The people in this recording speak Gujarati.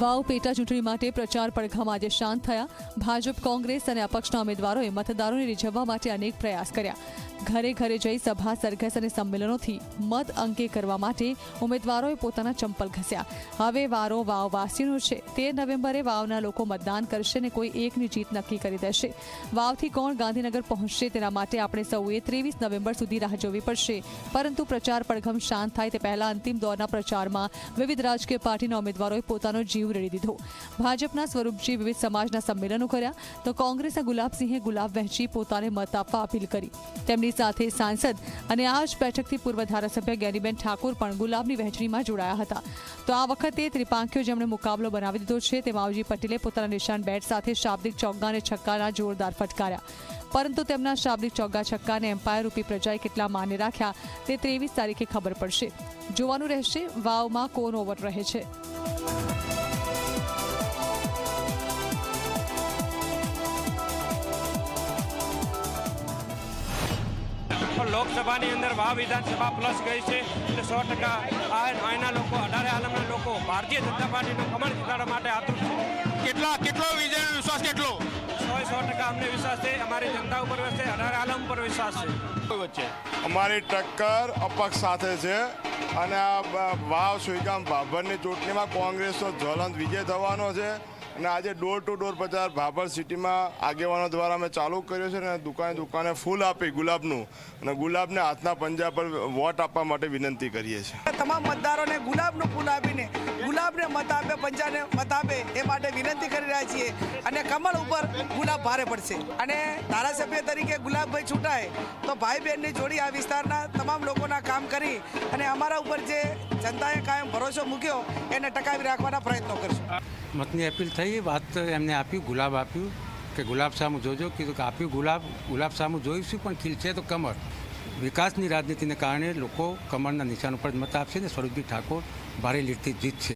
વાવ પેટા ચૂંટણી માટે પ્રચાર પડઘમ આજે શાંત થયા. ભાજપ, કોંગ્રેસ અને અપક્ષના ઉમેદવારોએ મતદારોને રીઝવવા માટે અનેક પ્રયાસ કર્યા. ઘરે ઘરે જઈ સભા, સરઘસ અને સંમેલનોથી મત અંકે કરવા માટે ઉમેદવારોએ પોતાના ચંપલ ઘસ્યા. હવે વારો વાવવાસીનો છે. તેર નવેમ્બરે વાવના લોકો મતદાન કરશે અને કોઈ એકની જીત નક્કી કરી દેશે. વાવથી કોણ ગાંધીનગર પહોંચશે તેના માટે આપણે સૌએ ત્રેવીસ નવેમ્બર સુધી રાહ જોવી પડશે. પરંતુ પ્રચાર પડઘમ શાંત થાય તે પહેલા અંતિમ દોરના પ્રચારમાં વિવિધ રાજકીય પાર્ટીના ઉમેદવારોએ પોતાનો જીવ રેડી દીધો. ભાજપના સ્વરૂપજી વિવિધ સમાજના સંમેલનો કર્યા. તો કોંગ્રેસના ગુલાબસિંહે ગુલાબ વહેંચી પોતાને મત આપવા અપીલ કરી. તેમની સાથે સાંસદ અને આ જ બેઠકથી પૂર્વ ધારાસભ્ય જ્ઞાનીબેન ઠાકોર પણ ગુલાબની વહેંચણીમાં જોડાયા હતા. તો આ વખતે ત્રિપાંખીઓ જેમણે મુકાબલો બનાવી દીધો છે તે માવજી પટેલે પોતાના નિશાન બેટ સાથે શાબ્દિક ચોગ્ગા અને છક્કાના જોરદાર ફટકાર્યા. પરંતુ તેમના શાબ્દિક ચોગ્ગા, છક્કાને એમ્પાયર રૂપી પ્રજાએ કેટલા માને રાખ્યા, તે ત્રેવીસ તારીખે ખબર પડશે. જોવાનું રહેશે વાવમાં કોણ ઓવર રહે છે. પણ લોકસભાની અંદર વાવ વિધાનસભા પ્લસ ગઈ છે એટલે સો ટકા આ અહીંના લોકો અઢારે આલમના લોકો ભારતીય જનતા પાર્ટીનું કમળ જીતાડવા માટે આતુર છે. કેટલા કેટલો વિજય વિશ્વાસ કેટલો? સો સો ટકા અમને વિશ્વાસ છે. અમારી જનતા ઉપર વિશ્વાસ છે અઢારે આલમ ઉપર વિશ્વાસ છે. અમારી ટક્કર અપક્ષ સાથે છે. અને આ વાવ સુઈગામ ભાભરની ચૂંટણીમાં કોંગ્રેસનો જ્વલંત વિજય થવાનો છે. અને આજે ડોર ટુ ડોર પ્રચાર ભાભર સિટીમાં આગેવાનો દ્વારા અમે ચાલુ કર્યો છે અને દુકાને દુકાને ફૂલ આપી ગુલાબનું. અને ગુલાબને હાથના પંજા પર વોટ આપવા માટે વિનંતી કરીએ છીએ. તમામ મતદારોને ગુલાબનું ફૂલ આપીને ગુલાબને મત આપે, પંજાને મત આપે એ માટે વિનંતી કરી રહ્યા છીએ. અને કમળ ઉપર ગુલાબ ભારે પડશે. અને ધારાસભ્ય તરીકે ગુલાબભાઈ છૂટાય તો ભાઈ બહેનની જોડી આ વિસ્તારના તમામ લોકોના કામ કરી અને અમારા ઉપર જે જનતાએ કાયમ ભરોસો મૂક્યો, એને ટકાવી રાખવાના પ્રયત્નો કરશું. મતની અપીલ થઈ, વાત એમને આપ્યું ગુલાબ આપ્યું, કે ગુલાબ સામું જોજો, કીધું કે આપ્યું ગુલાબ ગુલાબ સામું જોઈશું, પણ ખીલશે તો કમળ. વિકાસની રાજનીતિને કારણે લોકો કમળના નિશાન ઉપર મત આપશે ને સ્વરૂપજી ઠાકોર ભારે લીડથી જીતશે.